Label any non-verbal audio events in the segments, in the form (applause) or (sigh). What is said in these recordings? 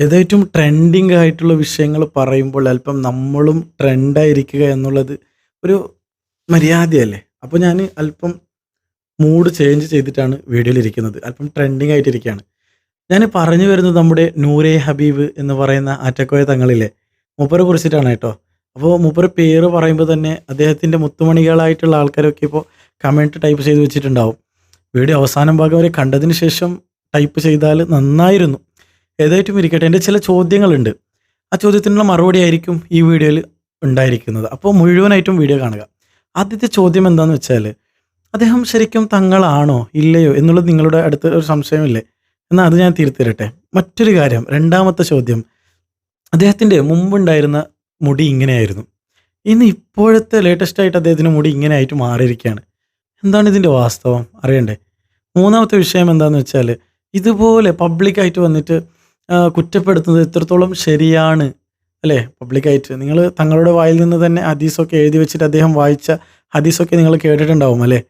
ഏതായിട്ടും trending ആയിട്ടുള്ള വിഷയങ്ങൾ പറയുമ്പോൾ അല്പം നമ്മളും ട്രെൻഡായിരിക്കുക എന്നുള്ളത് ഒരു മര്യാദയല്ലേ? അപ്പോൾ ഞാൻ അല്പം മൂഡ് ചേഞ്ച് ചെയ്തിട്ടാണ് വീഡിയോയിൽ ഇരിക്കുന്നത്. അല്പം ട്രെൻഡിങ് ആയിട്ടിരിക്കുകയാണ്. ഞാൻ പറഞ്ഞു വരുന്നത് നമ്മുടെ നൂരെ ഹബീബ് എന്ന് പറയുന്ന ആറ്റക്കോയ തങ്ങളില്ലേ മൂപ്പരെ കുറിച്ചിട്ടാണ് കേട്ടോ. അപ്പോൾ മൂപ്പരെ പേര് പറയുമ്പോൾ തന്നെ അദ്ദേഹത്തിന്റെ മുത്തുമണികളായിട്ടുള്ള ആൾക്കാരൊക്കെ ഇപ്പോൾ കമന്റ് ടൈപ്പ് ചെയ്ത് വെച്ചിട്ടുണ്ടാവും. വീഡിയോ അവസാനം ഭാഗം വരെ കണ്ടതിന് ശേഷം ടൈപ്പ് ചെയ്താൽ നന്നായിരുന്നു. ഏതായിട്ടും ഇരിക്കട്ടെ. എന്റെ ചില ചോദ്യങ്ങളുണ്ട്. ആ ചോദ്യത്തിനുള്ള മറുപടി ആയിരിക്കും ഈ വീഡിയോയിൽ ഉണ്ടായിരിക്കുന്നത്. അപ്പോൾ മുഴുവനായിട്ടും വീഡിയോ കാണുക. ആദ്യത്തെ ചോദ്യം എന്താണെന്ന് വെച്ചാൽ അദ്ദേഹം ശരിക്കും തങ്ങളാണോ ഇല്ലയോ എന്നുള്ളത് നിങ്ങളുടെ അടുത്ത് ഒരു സംശയമില്ലേ? എന്നാൽ അത് ഞാൻ തിരുത്തിരട്ടെ മറ്റൊരു കാര്യം രണ്ടാമത്തെ ചോദ്യം അദ്ദേഹത്തിന്റെ മുമ്പുണ്ടായിരുന്ന മുടി ഇങ്ങനെയായിരുന്നു. ഇന്ന് ഇപ്പോഴത്തെ ലേറ്റസ്റ്റ് ആയിട്ട് അദ്ദേഹത്തിന്റെ മുടി ഇങ്ങനെ ആയിട്ട് മാറിയിരിക്കുകയാണ്. എന്താണ് ഇതിന്റെ വാസ്തവം? അറിയണ്ടേ? മൂന്നാമത്തെ വിഷയം എന്താണെന്ന് വെച്ചാൽ ഇതുപോലെ പബ്ലിക്കായിട്ട് വന്നിട്ട് കുറ്റപ്പെടുത്തുന്നത് എത്രത്തോളം ശരിയാണ് അല്ലേ? പബ്ലിക്കായിട്ട് നിങ്ങൾ തങ്ങളുടെ വായിൽ നിന്ന് തന്നെ ഹദീസൊക്കെ എഴുതി വെച്ചിട്ട് അദ്ദേഹം വായിച്ച ഹദീസൊക്കെ നിങ്ങൾ കേട്ടിട്ടുണ്ടാവും അല്ലേ?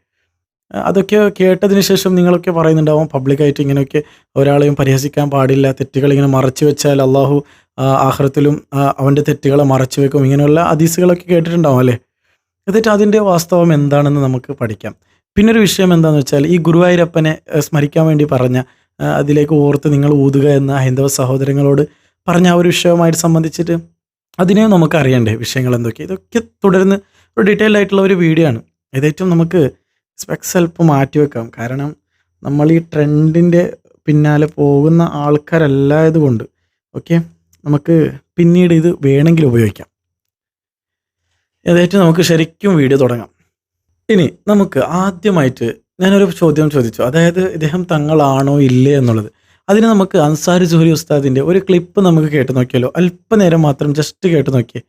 അതൊക്കെ കേട്ടതിന് ശേഷം നിങ്ങളൊക്കെ പറയുന്നുണ്ടാവും പബ്ലിക്കായിട്ട് ഇങ്ങനെയൊക്കെ ഒരാളെയും പരിഹസിക്കാൻ പാടില്ല. തെറ്റുകൾ ഇങ്ങനെ മറച്ചു വെച്ചാൽ അള്ളാഹു ആഹ്റത്തിലും അവന്റെ തെറ്റുകളെ മറച്ചു വെക്കും. ഇങ്ങനെയുള്ള ഹദീസുകളൊക്കെ കേട്ടിട്ടുണ്ടാവും അല്ലേ? എന്നിട്ട് അതിന്റെ വാസ്തവം എന്താണെന്ന് നമുക്ക് പഠിക്കാം. പിന്നൊരു വിഷയം എന്താണെന്ന് വെച്ചാൽ ഈ ഗുരുവായൂരപ്പനെ സ്മരിക്കാൻ വേണ്ടി പറഞ്ഞ അതിലേക്ക് ഓർത്ത് നിങ്ങൾ ഊതുക എന്ന ഹൈന്ദവ സഹോദരങ്ങളോട് പറഞ്ഞ ആ ഒരു വിഷയവുമായിട്ട് സംബന്ധിച്ചിട്ട് അതിനെയും നമുക്ക് അറിയണ്ടേ വിഷയങ്ങൾ എന്തൊക്കെ? ഇതൊക്കെ തുടർന്ന് ഒരു ഡീറ്റെയിൽ ആയിട്ടുള്ള ഒരു വീഡിയോ ആണ്. ഇതേറ്റവും നമുക്ക് സ്പെക്സ് അല്പം മാറ്റി വെക്കാം. കാരണം നമ്മൾ ഈ ട്രെൻഡിന്റെ പിന്നാലെ പോകുന്ന ആൾക്കാരല്ലായതുകൊണ്ട് ഓക്കെ. നമുക്ക് പിന്നീട് ഇത് വേണമെങ്കിൽ ഉപയോഗിക്കാം. ഏതായിട്ട് നമുക്ക് ശരിക്കും വീഡിയോ തുടങ്ങാം. ഇനി നമുക്ക് ആദ്യമായിട്ട് ഞാനൊരു ചോദ്യം ചോദിച്ചു. അതായത് ഇദ്ദേഹം തങ്ങളാണോ ഇല്ലേ എന്നുള്ളത്. അതിന് നമുക്ക് അൻസാരി സുഹരി ഉസ്താദിന്റെ ഒരു ക്ലിപ്പ് നമുക്ക് കേട്ട് നോക്കിയാലോ? അല്പനേരം മാത്രം ജസ്റ്റ് കേട്ട് നോക്കിയേ.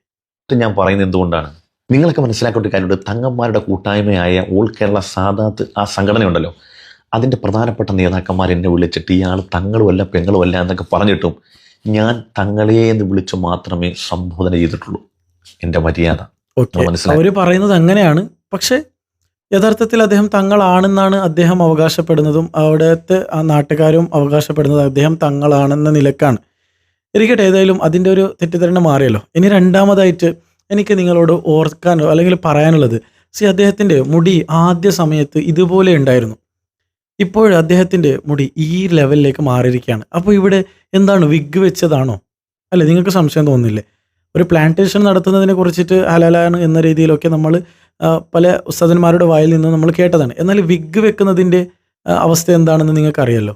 ഞാൻ പറയുന്നത് എന്തുകൊണ്ടാണ് നിങ്ങളൊക്കെ മനസ്സിലാക്കേണ്ട കാര്യമുണ്ട് തങ്ങന്മാരുടെ കൂട്ടായ്മയായ ഓൾ കേരള സാദാത്ത് ആ സംഘടനയുണ്ടല്ലോ അതിന്റെ പ്രധാനപ്പെട്ട നേതാക്കന്മാർ എന്നെ വിളിച്ചിട്ട് ഇയാൾ തങ്ങളുമല്ല പെങ്ങളുമല്ല എന്നൊക്കെ പറഞ്ഞിട്ടും ഞാൻ തങ്ങളെ എന്ന് വിളിച്ചു മാത്രമേ സംബോധന ചെയ്തിട്ടുള്ളൂ എന്റെ മര്യാദ. അവർ പറയുന്നത് അങ്ങനെയാണ്. പക്ഷേ യഥാർത്ഥത്തിൽ അദ്ദേഹം തങ്ങളാണെന്നാണ് അദ്ദേഹം അവകാശപ്പെടുന്നതും അവിടുത്തെ ആ നാട്ടുകാരും അവകാശപ്പെടുന്നത് അദ്ദേഹം തങ്ങളാണെന്ന നിലക്കാണ്. ഇരിക്കട്ടെ ഏതായാലും അതിന്റെ ഒരു തെറ്റിദ്ധാരണ മാറിയല്ലോ. ഇനി രണ്ടാമതായിട്ട് എനിക്ക് നിങ്ങളോട് ഓർക്കാനോ അല്ലെങ്കിൽ പറയാനുള്ളത് സി അദ്ദേഹത്തിന്റെ മുടി ആദ്യ സമയത്ത് ഇതുപോലെ ഉണ്ടായിരുന്നു. ഇപ്പോൾ അദ്ദേഹത്തിന്റെ മുടി ഈ ലെവലിലേക്ക് മാറിയിരിക്കുകയാണ്. അപ്പോൾ ഇവിടെ എന്താണ് വിഗ് വെച്ചതാണോ? അല്ലേ നിങ്ങൾക്ക് സംശയം തോന്നുന്നില്ലേ? ഒരു പ്ലാന്റേഷൻ നടത്തുന്നതിനെ കുറിച്ചിട്ട് ഹലാലാണ് എന്ന രീതിയിലൊക്കെ നമ്മൾ പല ഉസ്താദന്മാരുടെ വായിൽ നിന്ന് നമ്മൾ കേട്ടതാണ്. എന്നാൽ വിഗ് വെക്കുന്നതിന്റെ അവസ്ഥ എന്താണെന്ന് നിങ്ങൾക്കറിയാലോ.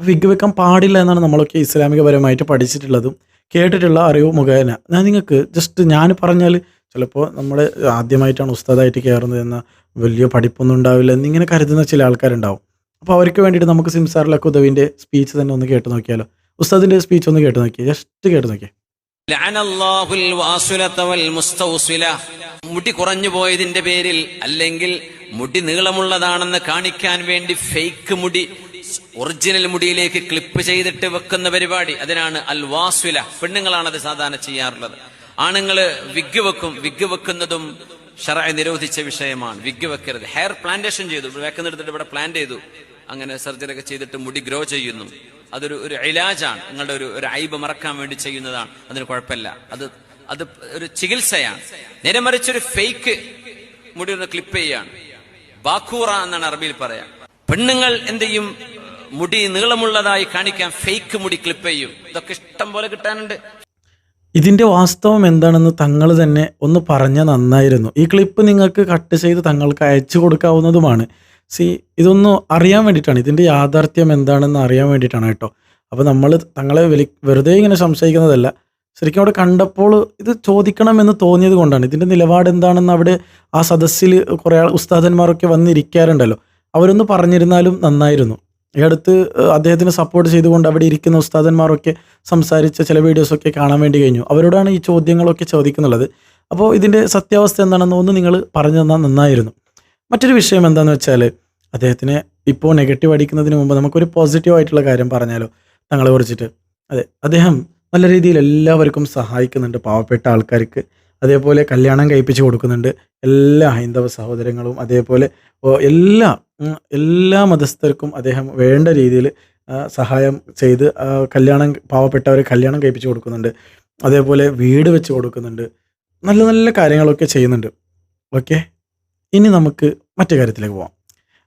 വിഗ് വെക്കാൻ പാടില്ല എന്നാണ് നമ്മളൊക്കെ ഇസ്ലാമികപരമായിട്ട് പഠിച്ചിട്ടുള്ളതും കേട്ടിട്ടുള്ള അറിവ് മുഖേന. ഞാൻ നിങ്ങൾക്ക് ജസ്റ്റ് ഞാൻ പറഞ്ഞാൽ ചിലപ്പോൾ നമ്മൾ ആദ്യമായിട്ടാണ് ഉസ്താദായിട്ട് കയറുന്നത് എന്ന വലിയ പഠിപ്പൊന്നും ഉണ്ടാവില്ല എന്നിങ്ങനെ കരുതുന്ന ചില ആൾക്കാരുണ്ടാവും. അപ്പോൾ അവർക്ക് വേണ്ടിയിട്ട് നമുക്ക് സിംസാറിലൊക്കെ ഉദവിന്റെ സ്പീച്ച് തന്നെ ഒന്ന് കേട്ട് നോക്കിയാലോ? ഉസ്താദിന്റെ സ്പീച്ച് ഒന്ന് കേട്ട് നോക്കിയേ. ജസ്റ്റ് കേട്ട് നോക്കിയേ. മുടി കുറഞ്ഞു പോയതിന്റെ പേരിൽ അല്ലെങ്കിൽ മുടി നീളമുള്ളതാണെന്ന് കാണിക്കാൻ വേണ്ടി ഫേക്ക് മുടി ഒറിജിനൽ മുടിയിലേക്ക് ക്ലിപ്പ് ചെയ്തിട്ട് വെക്കുന്ന പരിപാടി. അതിനാണ് അൽ വാസുല. പെണ്ണുങ്ങളാണ് അത് സാധാരണ ചെയ്യാറുള്ളത്. ആണുങ്ങൾ വിഗ് വെക്കും വിഗ് വെക്കുന്നതും ഷറായി നിരോധിച്ച വിഷയമാണ്. വിഗ് വെക്കരുത്. ഹെയർ പ്ലാന്റേഷൻ ചെയ്തു. വെക്കുന്നെടുത്തിട്ട് ഇവിടെ പ്ലാന്റ് ചെയ്തു. അങ്ങനെ സർജറി ഒക്കെ ചെയ്തിട്ട് മുടി ഗ്രോ ചെയ്യുന്നു. അതൊരു ഒരു ഇലാജാണ്. നിങ്ങളുടെ ഒരു ഒരു ഐബ് മറക്കാൻ വേണ്ടി ചെയ്യുന്നതാണ്. അതിന് കുഴപ്പമില്ല. അത് അത് ഒരു ചികിത്സയാണ്. നേരെ മറിച്ചൊരു ഫേക്ക് മുടി ഒന്ന് ക്ലിപ്പ് ചെയ്യാണ്. ബാഖൂറ എന്നാണ് അറബിയിൽ പറയാം. പെണ്ണുങ്ങൾ എന്ത് ചെയ്യും? മുടി നീളമുള്ളതായി കാണിക്കാൻ ഫേക്ക് മുടി ക്ലിപ്പ് ചെയ്യും. ഇതൊക്കെ ഇഷ്ടം പോലെ കിട്ടാനുണ്ട്. ഇതിന്റെ വാസ്തവം എന്താണെന്ന് തങ്ങൾ തന്നെ ഒന്ന് പറഞ്ഞ നന്നായിരുന്നു. ഈ ക്ലിപ്പ് നിങ്ങൾക്ക് കട്ട് ചെയ്ത് തങ്ങൾക്ക് അയച്ചു കൊടുക്കാവുന്നതുമാണ്. സി ഇതൊന്നും അറിയാൻ വേണ്ടിയിട്ടാണ്. ഇതിന്റെ യാഥാർത്ഥ്യം എന്താണെന്ന് അറിയാൻ വേണ്ടിയിട്ടാണ് കേട്ടോ. അപ്പോൾ നമ്മൾ തങ്ങളെ വിളി വെറുതെ ഇങ്ങനെ സംശയിക്കുന്നതല്ല. ശരിക്കും അവിടെ കണ്ടപ്പോൾ ഇത് ചോദിക്കണമെന്ന് തോന്നിയത് കൊണ്ടാണ്. ഇതിന്റെ നിലപാട് എന്താണെന്ന് അവിടെ ആ സദസ്സിൽ കുറേ ഉസ്താദന്മാരൊക്കെ വന്നിരിക്കാറുണ്ടല്ലോ. അവരൊന്ന് പറഞ്ഞിരുന്നാലും നന്നായിരുന്നു. ഈ അടുത്ത് അദ്ദേഹത്തിന് സപ്പോർട്ട് ചെയ്തുകൊണ്ട് അവിടെ ഇരിക്കുന്ന ഉസ്താദന്മാരൊക്കെ സംസാരിച്ച ചില വീഡിയോസൊക്കെ കാണാൻ വേണ്ടി കഴിഞ്ഞു. അവരോടാണ് ഈ ചോദ്യങ്ങളൊക്കെ ചോദിക്കുന്നുള്ളത്. അപ്പോൾ ഇതിന്റെ സത്യാവസ്ഥ എന്താണെന്ന് ഒന്ന് നിങ്ങൾ പറഞ്ഞു തന്നാൽ നന്നായിരുന്നു. മറ്റൊരു വിഷയം എന്താണെന്ന് വെച്ചാൽ അദ്ദേഹത്തിനെ ഇപ്പോൾ നെഗറ്റീവ് അടിക്കുന്നതിന് മുമ്പ് നമുക്കൊരു പോസിറ്റീവ് ആയിട്ടുള്ള കാര്യം പറഞ്ഞാലോ തങ്ങളെ കുറിച്ചിട്ട്. അതെ അദ്ദേഹം നല്ല രീതിയിൽ എല്ലാവർക്കും സഹായിക്കുന്നുണ്ട് പാവപ്പെട്ട ആൾക്കാർക്ക്. അതേപോലെ കല്യാണം കഴിപ്പിച്ച് കൊടുക്കുന്നുണ്ട്. എല്ലാ ഹൈന്ദവ സഹോദരങ്ങളും അതേപോലെ എല്ലാ എല്ലാ മതസ്ഥർക്കും അദ്ദേഹം വേണ്ട രീതിയിൽ സഹായം ചെയ്ത് കല്യാണം പാവപ്പെട്ടവരെ കല്യാണം കഴിപ്പിച്ച് കൊടുക്കുന്നുണ്ട് അതേപോലെ വീട് വെച്ച് കൊടുക്കുന്നുണ്ട് നല്ല നല്ല കാര്യങ്ങളൊക്കെ ചെയ്യുന്നുണ്ട് ഓക്കെ ഇനി നമുക്ക് മറ്റു കാര്യത്തിലേക്ക് പോവാം.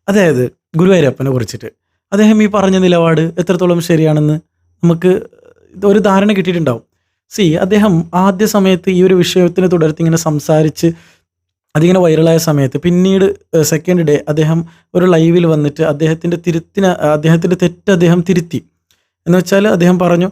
അതായത് ഗുരുവായൂരപ്പനെ കുറിച്ചിട്ട്. അദ്ദേഹം ഈ പറഞ്ഞ നിലപാട് എത്രത്തോളം ശരിയാണെന്ന് നമുക്ക് ഒരു ധാരണ കിട്ടിയിട്ടുണ്ടാവും. സി അദ്ദേഹം ആദ്യ സമയത്ത് ഈ ഒരു വിഷയത്തിനെ തുടർത്ത് ഇങ്ങനെ സംസാരിച്ച് അതിങ്ങനെ വൈറലായ സമയത്ത് പിന്നീട് സെക്കൻഡ് ഡേ അദ്ദേഹം ഒരു ലൈവിൽ വന്നിട്ട് അദ്ദേഹത്തിന്റെ തിരുത്തിന് അദ്ദേഹത്തിന്റെ തെറ്റ് അദ്ദേഹം തിരുത്തി. എന്ന് വെച്ചാൽ അദ്ദേഹം പറഞ്ഞു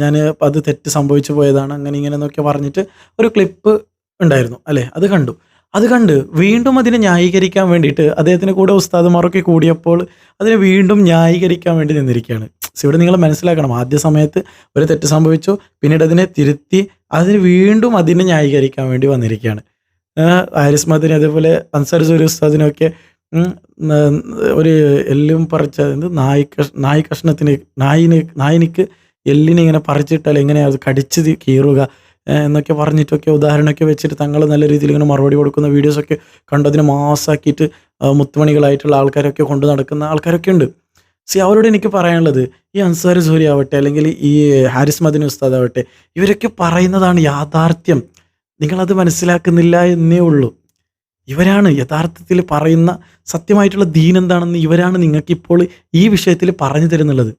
ഞാൻ അത് തെറ്റ് സംഭവിച്ചു പോയതാണ് അങ്ങനെ ഇങ്ങനെ എന്നൊക്കെ പറഞ്ഞിട്ട് ഒരു ക്ലിപ്പ് ഉണ്ടായിരുന്നു അല്ലേ? അത് കണ്ടു. അത് കണ്ട് വീണ്ടും അതിനെ ന്യായീകരിക്കാൻ വേണ്ടിയിട്ട് അദ്ദേഹത്തിന് കൂടെ ഉസ്താദുമാരൊക്കെ കൂടിയപ്പോൾ അതിനെ വീണ്ടും ന്യായീകരിക്കാൻ വേണ്ടി നിന്നിരിക്കുകയാണ്. ഇവിടെ നിങ്ങൾ മനസ്സിലാക്കണം ആദ്യ സമയത്ത് ഒരു തെറ്റ് സംഭവിച്ചു പിന്നീട് അതിനെ തിരുത്തി അതിന് വീണ്ടും അതിനെ ന്യായീകരിക്കാൻ വേണ്ടി വന്നിരിക്കുകയാണ്. ആരിസ് ഹാരിസ് മദിനെ അതേപോലെ അൻസാർ സൂര്യ ഉസ്താദിനൊക്കെ ഒരു എല്ലും പറിച്ച നായി കഷ് നായി കഷ്ണത്തിന് നായിന് നായിനിക്ക് എല്ലിനെ ഇങ്ങനെ പറിച്ചിട്ടാൽ എങ്ങനെയാണ് അത് കടിച്ച് കീറുക? എന്നൊക്കെ പറഞ്ഞിട്ടൊക്കെ ഉദാഹരണമൊക്കെ വെച്ചിട്ട് തങ്ങൾ നല്ല രീതിയിൽ ഇങ്ങനെ മറുപടി കൊടുക്കുന്ന വീഡിയോസൊക്കെ കണ്ടതിന് മാസാക്കിയിട്ട് മുത്തുമണികളായിട്ടുള്ള ആൾക്കാരൊക്കെ കൊണ്ട് നടക്കുന്ന ആൾക്കാരൊക്കെ ഉണ്ട്. സി അവരോട് എനിക്ക് പറയാനുള്ളത് ഈ അൻസാർ സൂര്യ ആവട്ടെ അല്ലെങ്കിൽ ഈ ഹാരിസ് മദിൻ ഉസ്താദ് ആവട്ടെ ഇവരൊക്കെ പറയുന്നതാണ് യാഥാർത്ഥ്യം. നിങ്ങളത് മനസ്സിലാക്കുന്നില്ല എന്നേ ഉള്ളൂ. ഇവരാണ് യഥാർത്ഥത്തിൽ പറയുന്ന സത്യമായിട്ടുള്ള ദീൻ എന്താണെന്ന് ഇവരാണ് നിങ്ങൾക്കിപ്പോൾ ഈ വിഷയത്തിൽ പറഞ്ഞു തരുന്നുള്ളത്.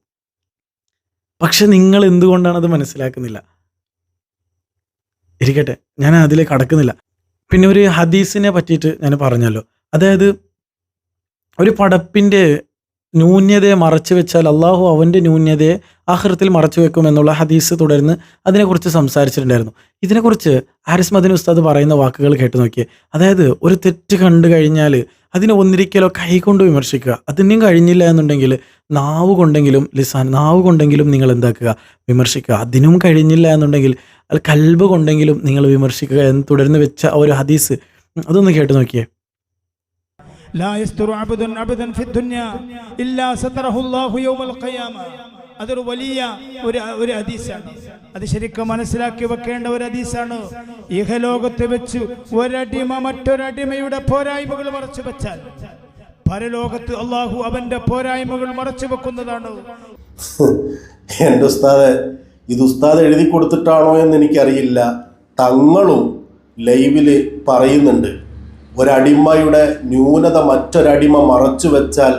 പക്ഷെ നിങ്ങൾ എന്തുകൊണ്ടാണ് അത് മനസ്സിലാക്കുന്നില്ല? ഇരിക്കട്ടെ ഞാൻ അതിലേക്ക് കടക്കുന്നില്ല പിന്നെ ഒരു ഹദീസിനെ പറ്റിയിട്ട് ഞാൻ പറഞ്ഞല്ലോ. അതായത് ഒരു പടപ്പിന്റെ ന്യൂന്യതയെ മറച്ചു വെച്ചാൽ അള്ളാഹു അവന്റെ ന്യൂന്യതയെ ആഹൃത്തിൽ മറച്ചു വെക്കും എന്നുള്ള ഹദീസ് തുടർന്ന് അതിനെക്കുറിച്ച് സംസാരിച്ചിട്ടുണ്ടായിരുന്നു. ഇതിനെക്കുറിച്ച് ആരിസ് മദിൻ ഉസ്താദ് പറയുന്ന വാക്കുകൾ കേട്ട് നോക്കിയേ. അതായത് ഒരു തെറ്റ് കണ്ടു കഴിഞ്ഞാൽ അതിനെ ഒന്നിരിക്കലോ കൈകൊണ്ട് വിമർശിക്കുക. അതിനും കഴിഞ്ഞില്ല എന്നുണ്ടെങ്കിൽ നാവ് കൊണ്ടെങ്കിലും ലിസാൻ നാവ് കൊണ്ടെങ്കിലും നിങ്ങൾ എന്താക്കുക? വിമർശിക്കുക. അതിനും കഴിഞ്ഞില്ല എന്നുണ്ടെങ്കിൽ അൽ കൽബ് കൊണ്ടെങ്കിലും നിങ്ങൾ വിമർശിക്കുക എന്ന് തുടർന്ന് വെച്ച ഒരു ഹദീസ്. അതൊന്ന് കേട്ട് നോക്കിയേ. അതൊരു വലിയ ഒരു ഒരു ഹദീസാണ്. അത് ശരിക്കും മനസ്സിലാക്കി വെക്കേണ്ട ഒരു അതീസാണ് ഇഹലോകത്ത് വെച്ച് ഒരടിമ മറ്റൊരടിമയുടെ പോരായ്മകൾ മറച്ചു വെച്ചാൽ പരലോകത്ത് അള്ളാഹു അവന്റെ പോരായ്മകൾ മറച്ചു വെക്കുന്നതാണ്. (laughs) എന്റെ ഉസ്താദ് ഇത് ഉസ്താദ് എഴുതി കൊടുത്തിട്ടാണോ എന്ന് എനിക്കറിയില്ല. തങ്ങളും ലൈവിൽ പറയുന്നുണ്ട്. ഒരടിമയുടെ ന്യൂനത മറ്റൊരടിമ മറച്ചു വെച്ചാൽ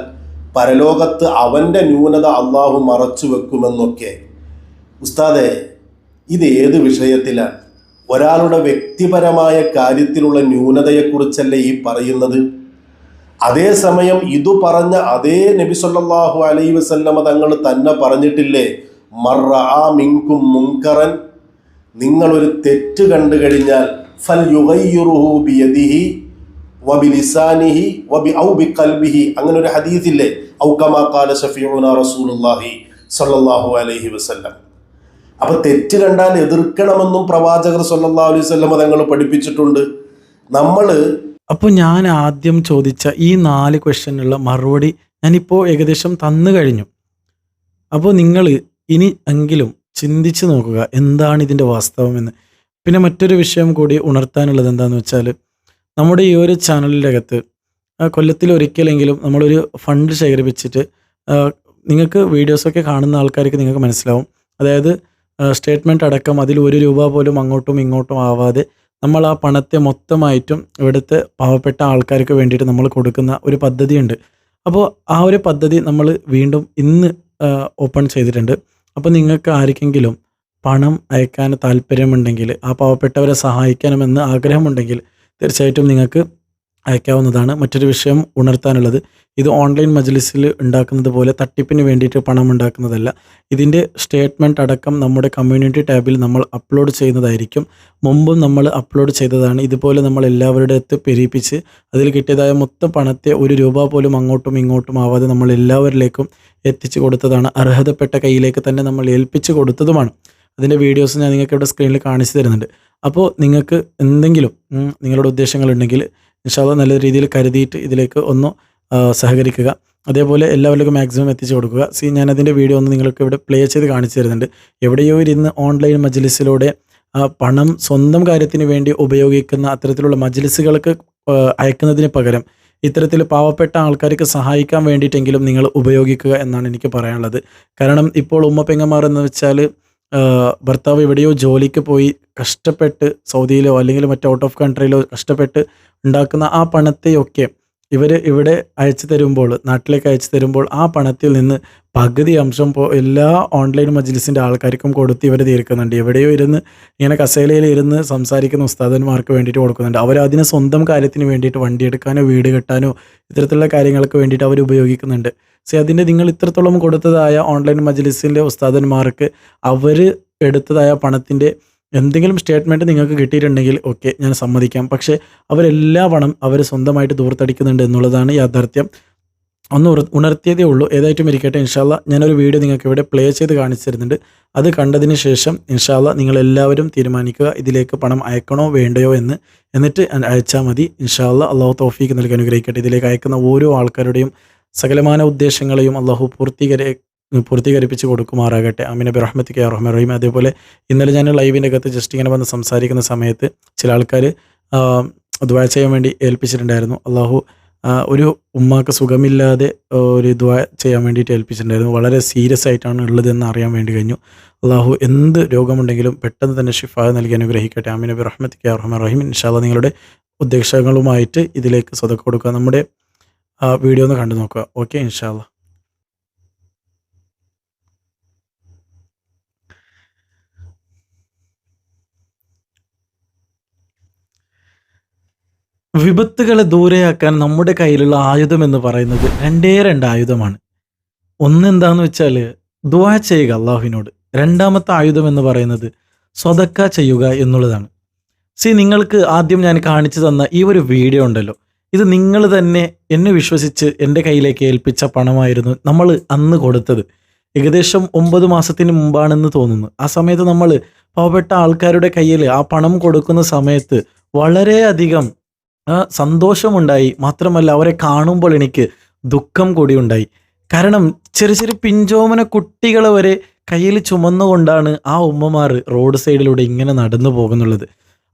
പരലോകത്ത് അവന്റെ ന്യൂനത അള്ളാഹു മറച്ചു വെക്കുമെന്നൊക്കെ. ഉസ്താദെ ഇത് ഏത് വിഷയത്തിലാണ്? ഒരാളുടെ വ്യക്തിപരമായ കാര്യത്തിലുള്ള ന്യൂനതയെക്കുറിച്ചല്ലേ ഈ പറയുന്നത്? അതേസമയം ഇതു പറഞ്ഞ അതേ നബി സല്ലല്ലാഹു അലൈഹി വസല്ലമ തങ്ങൾ തന്നെ പറഞ്ഞിട്ടില്ലേ? മർആ മുങ്കറൻ. നിങ്ങൾ ഒരു തെറ്റ് കണ്ടു കഴിഞ്ഞാൽ ഫൽ യുഗയ്യിറുഹു ബിയദിഹി വബിലിസാനിഹി വബി ഔ ബിഖൽബിഹി അങ്ങനെ ഒരു ഹദീസില്ലേ ഔക്കമാക്കാല ശഫീഉന റസൂലുള്ളാഹി സ്വല്ലല്ലാഹു അലൈഹി വസല്ലം. അപ്പൊ തെറ്റ് കണ്ടാൽ എതിർക്കണമെന്നും പ്രവാചകർ സല്ലല്ലാഹു അലൈഹി വസല്ലം തങ്ങൾ പഠിപ്പിച്ചിട്ടുണ്ട്. നമ്മൾ അപ്പോൾ ഞാൻ ആദ്യം ചോദിച്ച ഈ നാല് ക്വസ്റ്റ്യനുള്ള മറുപടി ഞാനിപ്പോൾ ഏകദേശം തന്നു കഴിഞ്ഞു. അപ്പോൾ നിങ്ങൾ ഇനി എങ്കിലും ചിന്തിച്ച് നോക്കുക എന്താണ് ഇതിന്റെ വാസ്തവമെന്ന് പിന്നെ മറ്റൊരു വിഷയം കൂടി ഉണർത്താനുള്ളത് എന്താണെന്ന് വെച്ചാൽ നമ്മുടെ ഈ ഒരു ആ, കൊല്ലത്തിൽ ഒരിക്കലെങ്കിലും നമ്മളൊരു ഫണ്ട് ശേഖരിപ്പിച്ചിട്ട് നിങ്ങൾക്ക് വീഡിയോസൊക്കെ കാണുന്ന ആൾക്കാർക്ക് നിങ്ങൾക്ക് മനസ്സിലാവും. അതായത് സ്റ്റേറ്റ്മെന്റ് അടക്കം അതിൽ ഒരു രൂപ പോലും അങ്ങോട്ടും ഇങ്ങോട്ടും ആവാതെ നമ്മൾ ആ പണത്തെ മൊത്തമായിട്ടും ഇവിടുത്തെ പാവപ്പെട്ട ആൾക്കാർക്ക് വേണ്ടിയിട്ട് നമ്മൾ കൊടുക്കുന്ന ഒരു പദ്ധതിയുണ്ട്. അപ്പോൾ ആ ഒരു പദ്ധതി നമ്മൾ വീണ്ടും ഇന്ന് ഓപ്പൺ ചെയ്തിട്ടുണ്ട്. അപ്പോൾ നിങ്ങൾക്ക് ആർക്കെങ്കിലും പണം അയക്കാൻ താല്പര്യമുണ്ടെങ്കിൽ ആ പാവപ്പെട്ടവരെ സഹായിക്കണമെന്ന് ആഗ്രഹമുണ്ടെങ്കിൽ തീർച്ചയായിട്ടും നിങ്ങൾക്ക് അയക്കാവുന്നതാണ്. മറ്റൊരു വിഷയം ഉണർത്താനുള്ളത്. ഇത് ഓൺലൈൻ മജ്ലിസിൽ ഉണ്ടാക്കുന്നത് പോലെ തട്ടിപ്പിന് വേണ്ടിയിട്ട് പണം ഉണ്ടാക്കുന്നതല്ല. ഇതിന്റെ സ്റ്റേറ്റ്മെന്റ് അടക്കം നമ്മുടെ കമ്മ്യൂണിറ്റി ടാബിൽ നമ്മൾ അപ്ലോഡ് ചെയ്യുന്നതായിരിക്കും. മുമ്പും നമ്മൾ അപ്ലോഡ് ചെയ്തതാണ്. ഇതുപോലെ നമ്മൾ എല്ലാവരുടെ അടുത്ത് പെരീപ്പിച്ച് അതിൽ കിട്ടിയതായ മൊത്തം പണത്തെ ഒരു രൂപ പോലും അങ്ങോട്ടും ഇങ്ങോട്ടും ആവാതെ നമ്മൾ എല്ലാവരിലേക്കും എത്തിച്ചു കൊടുത്തതാണ്. അർഹതപ്പെട്ട കയ്യിലേക്ക് തന്നെ നമ്മൾ ഏൽപ്പിച്ചു കൊടുത്തതുമാണ്. അതിന്റെ വീഡിയോസ് ഞാൻ നിങ്ങൾക്ക് ഇവിടെ സ്ക്രീനിൽ കാണിച്ചു തരുന്നുണ്ട്. അപ്പോൾ നിങ്ങൾക്ക് എന്തെങ്കിലും നിങ്ങളുടെ ഉദ്ദേശങ്ങളുണ്ടെങ്കിൽ ഇൻഷാല്ല നല്ല രീതിയിൽ കരുതിയിട്ട് ഇതിലേക്ക് ഒന്ന് സഹകരിക്കുക. അതേപോലെ എല്ലാവരിലേക്കും മാക്സിമം എത്തിച്ചു കൊടുക്കുക. സി ഞാനതിന്റെ വീഡിയോ ഒന്ന് നിങ്ങൾക്ക് ഇവിടെ പ്ലേ ചെയ്ത് കാണിച്ചു തരുന്നുണ്ട്. എവിടെയോ ഇരുന്ന് ഓൺലൈൻ മജ്ലിസിലൂടെ പണം സ്വന്തം കാര്യത്തിന് വേണ്ടി ഉപയോഗിക്കുന്ന അത്തരത്തിലുള്ള മജ്ലിസുകൾക്ക് അയക്കുന്നതിന് പകരം ഇത്തരത്തിൽ പാവപ്പെട്ട ആൾക്കാർക്ക് സഹായിക്കാൻ വേണ്ടിയിട്ടെങ്കിലും നിങ്ങൾ ഉപയോഗിക്കുക എന്നാണ് എനിക്ക് പറയാനുള്ളത്. കാരണം ഇപ്പോൾ ഉമ്മ പെങ്ങന്മാർ എന്ന് വെച്ചാൽ ഭർത്താവ് എവിടെയോ ജോലിക്ക് പോയി കഷ്ടപ്പെട്ട് സൗദിയിലോ അല്ലെങ്കിൽ മറ്റ് ഔട്ട് ഓഫ് കൺട്രിയിലോ കഷ്ടപ്പെട്ട് ഉണ്ടാക്കുന്ന ആ പണത്തെയൊക്കെ ഇവർ ഇവിടെ അയച്ചു തരുമ്പോൾ നാട്ടിലേക്ക് അയച്ചു തരുമ്പോൾ ആ പണത്തിൽ നിന്ന് പകുതി അംശം പോ എല്ലാ ഓൺലൈൻ മജ്ലിസിന്റെ ആൾക്കാർക്കും കൊടുത്ത് ഇവർ തീർക്കുന്നുണ്ട്. എവിടെയോ ഇരുന്ന് ഇങ്ങനെ കസേലയിൽ ഇരുന്ന് സംസാരിക്കുന്ന ഉസ്താദന്മാർക്ക് വേണ്ടിയിട്ട് കൊടുക്കുന്നുണ്ട്. അവർ അതിന് സ്വന്തം കാര്യത്തിന് വേണ്ടിയിട്ട് വണ്ടി എടുക്കാനോ വീട് കെട്ടാനോ ഇത്തരത്തിലുള്ള കാര്യങ്ങൾക്ക് വേണ്ടിയിട്ട് അവർ ഉപയോഗിക്കുന്നുണ്ട്. സേ അതിന്റെ നിങ്ങൾ ഇത്രത്തോളം കൊടുത്തതായ ഓൺലൈൻ മജ്ലിസിന്റെ ഉസ്താദന്മാർക്ക് അവർ എടുത്തതായ പണത്തിന്റെ എന്തെങ്കിലും സ്റ്റേറ്റ്മെന്റ് നിങ്ങൾക്ക് കിട്ടിയിട്ടുണ്ടെങ്കിൽ ഓക്കെ ഞാൻ സമ്മതിക്കാം. പക്ഷേ അവരെല്ലാ പണം അവർ സ്വന്തമായിട്ട് ദൂർത്തടിക്കുന്നുണ്ട് എന്നുള്ളതാണ് യാഥാർത്ഥ്യം. ഒന്ന് ഉണർത്തിയതേ ഉള്ളൂ. ഏതായിട്ടും ഇരിക്കട്ടെ ഇൻഷാല്ല ഞാനൊരു വീഡിയോ നിങ്ങൾക്ക് ഇവിടെ പ്ലേ ചെയ്ത് കാണിച്ചു തരുന്നുണ്ട്. അത് കണ്ടതിന് ശേഷം ഇൻഷാല്ല നിങ്ങൾ എല്ലാവരും തീരുമാനിക്കുക ഇതിലേക്ക് പണം അയക്കണോ വേണ്ടയോ എന്ന്. എന്നിട്ട് അയച്ചാൽ മതി. ഇൻഷാല്ല അള്ളാഹു തോഫീക്ക് നൽകി അനുഗ്രഹിക്കട്ടെ. ഇതിലേക്ക് അയക്കുന്ന ഓരോ ആൾക്കാരുടെയും സകലമാന ഉദ്ദേശങ്ങളെയും അള്ളാഹു പൂർത്തീകരി പൂർത്തീകരിപ്പിച്ച് കൊടുക്കുമാറാകട്ടെ. അമീൻ നബി റഹ്മത്തിക്ക് റഹ്മ റഹീം. അതേപോലെ ഇന്നലെ ഞാൻ ലൈവിന്റെ അകത്ത് ജസ്റ്റ് ഇങ്ങനെ വന്ന് സംസാരിക്കുന്ന സമയത്ത് ചില ആൾക്കാർ ദ്വാ ചെയ്യാൻ വേണ്ടി ഏൽപ്പിച്ചിട്ടുണ്ടായിരുന്നു. അള്ളാഹു ഒരു ഉമ്മാക്ക് സുഖമില്ലാതെ ഒരു ദ്വാ ചെയ്യാൻ വേണ്ടിയിട്ട് ഏൽപ്പിച്ചിട്ടുണ്ടായിരുന്നു. വളരെ സീരിയസ് ആയിട്ടാണ് ഉള്ളതെന്ന് അറിയാൻ വേണ്ടി കഴിഞ്ഞു. അള്ളാഹു എന്ത് രോഗമുണ്ടെങ്കിലും പെട്ടെന്ന് തന്നെ ഷിഫാ നൽകി അനുഗ്രഹിക്കട്ടെ. അമീൻ നബി റഹ്മത്തിക്ക് റഹ്മ റഹീം. ഇൻഷാല്ല നിങ്ങളുടെ ഉദ്ദേശങ്ങളുമായിട്ട് ഇതിലേക്ക് സ്വതക്ക കൊടുക്കുക നമ്മുടെ വീഡിയോ ഒന്ന് കണ്ടു നോക്കുക. ഓക്കെ ഇൻഷാല്ല വിപത്തുകളെ ദൂരെയാക്കാൻ നമ്മുടെ കയ്യിലുള്ള ആയുധം എന്ന് പറയുന്നത് രണ്ടേ രണ്ട് ആയുധമാണ്. ഒന്ന് എന്താന്ന് വെച്ചാൽ ദുവാ ചെയ്യുക അള്ളാഹുവിനോട് രണ്ടാമത്തെ ആയുധം എന്ന് പറയുന്നത് സ്വതക്ക ചെയ്യുക എന്നുള്ളതാണ്. സി നിങ്ങൾക്ക് ആദ്യം ഞാൻ കാണിച്ചു തന്ന ഈ ഒരു വീഡിയോ ഉണ്ടല്ലോ. ഇത് നിങ്ങൾ തന്നെ എന്നെ വിശ്വസിച്ച് എന്റെ കയ്യിലേക്ക് ഏൽപ്പിച്ച പണമായിരുന്നു നമ്മൾ അന്ന് കൊടുത്തത്. ഏകദേശം ഒമ്പത് മാസത്തിന് മുമ്പാണെന്ന് തോന്നുന്നു. ആ സമയത്ത് നമ്മൾ പാവപ്പെട്ട ആൾക്കാരുടെ കയ്യിൽ ആ പണം കൊടുക്കുന്ന സമയത്ത് വളരെയധികം സന്തോഷമുണ്ടായി. മാത്രമല്ല അവരെ കാണുമ്പോൾ എനിക്ക് ദുഃഖം കൂടി ഉണ്ടായി കാരണം ചെറിയ ചെറിയ പിഞ്ചോമന കുട്ടികളെ വരെ കയ്യിൽ ചുമന്നുകൊണ്ടാണ് ആ ഉമ്മമാർ റോഡ് സൈഡിലൂടെ ഇങ്ങനെ നടന്നു പോകുന്നുള്ളത്.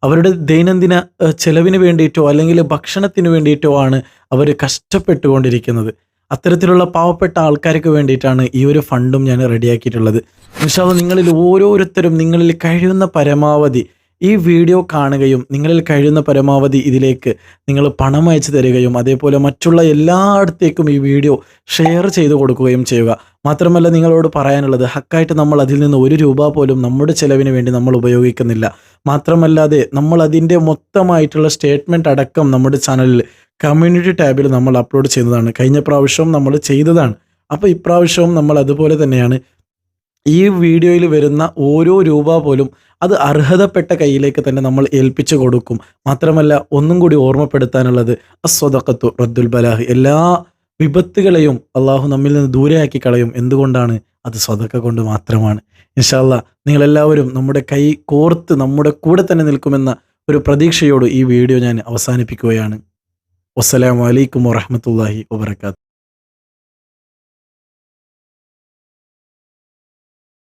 അവരുടെ ദൈനംദിന ചെലവിന് വേണ്ടിയിട്ടോ അല്ലെങ്കിൽ ഭക്ഷണത്തിന് വേണ്ടിയിട്ടോ ആണ് അവർ കഷ്ടപ്പെട്ടുകൊണ്ടിരിക്കുന്നത്. അത്തരത്തിലുള്ള പാവപ്പെട്ട ആൾക്കാർക്ക് വേണ്ടിയിട്ടാണ് ഈ ഒരു ഫണ്ടും ഞാൻ റെഡിയാക്കിയിട്ടുള്ളത്. ഇൻഷാല്ല നിങ്ങളിൽ ഓരോരുത്തരും നിങ്ങളിൽ കഴിയുന്ന പരമാവധി ഈ വീഡിയോ കാണുകയും നിങ്ങളിൽ കഴിയുന്ന പരമാവധി ഇതിലേക്ക് നിങ്ങൾ പണം അയച്ചു തരികയും അതേപോലെ മറ്റുള്ള എല്ലായിടത്തേക്കും ഈ വീഡിയോ ഷെയർ ചെയ്ത് കൊടുക്കുകയും ചെയ്യുക. മാത്രമല്ല നിങ്ങളോട് പറയാനുള്ളത് ഹക്കായിട്ട് നമ്മൾ അതിൽ നിന്ന് ഒരു രൂപ പോലും നമ്മുടെ ചിലവിന് വേണ്ടി നമ്മൾ ഉപയോഗിക്കുന്നില്ല. മാത്രമല്ലാതെ നമ്മൾ അതിന്റെ മൊത്തമായിട്ടുള്ള സ്റ്റേറ്റ്മെന്റ് അടക്കം നമ്മുടെ ചാനലിൽ കമ്മ്യൂണിറ്റി ടാബിൽ നമ്മൾ അപ്ലോഡ് ചെയ്യുന്നതാണ്. കഴിഞ്ഞ പ്രാവശ്യവും നമ്മൾ ചെയ്തതാണ്. അപ്പോൾ ഇപ്രാവശ്യവും നമ്മൾ അതുപോലെ തന്നെയാണ് ഈ വീഡിയോയിൽ വരുന്ന ഓരോ രൂപ പോലും അത് അർഹതപ്പെട്ട കയ്യിലേക്ക് തന്നെ നമ്മൾ ഏൽപ്പിച്ചു കൊടുക്കും. മാത്രമല്ല ഒന്നും കൂടി ഓർമ്മപ്പെടുത്താനുള്ളത് അസ്വതക്കത്തു റദ്ദുൽ ബലാഹ്. എല്ലാ വിപത്തുകളെയും അള്ളാഹു നമ്മിൽ നിന്ന് ദൂരെയാക്കി കളയും. എന്തുകൊണ്ടാണ്? അത് സ്വതക്ക കൊണ്ട് മാത്രമാണ്. ഇൻഷാല്ല നിങ്ങളെല്ലാവരും നമ്മുടെ കൈ കോർത്ത് നമ്മുടെ കൂടെ തന്നെ നിൽക്കുമെന്ന ഒരു പ്രതീക്ഷയോട് ഈ വീഡിയോ ഞാൻ അവസാനിപ്പിക്കുകയാണ്. വസ്സലാമലൈക്കും വറഹമത്തല്ലാഹി വബർക്കാത്തു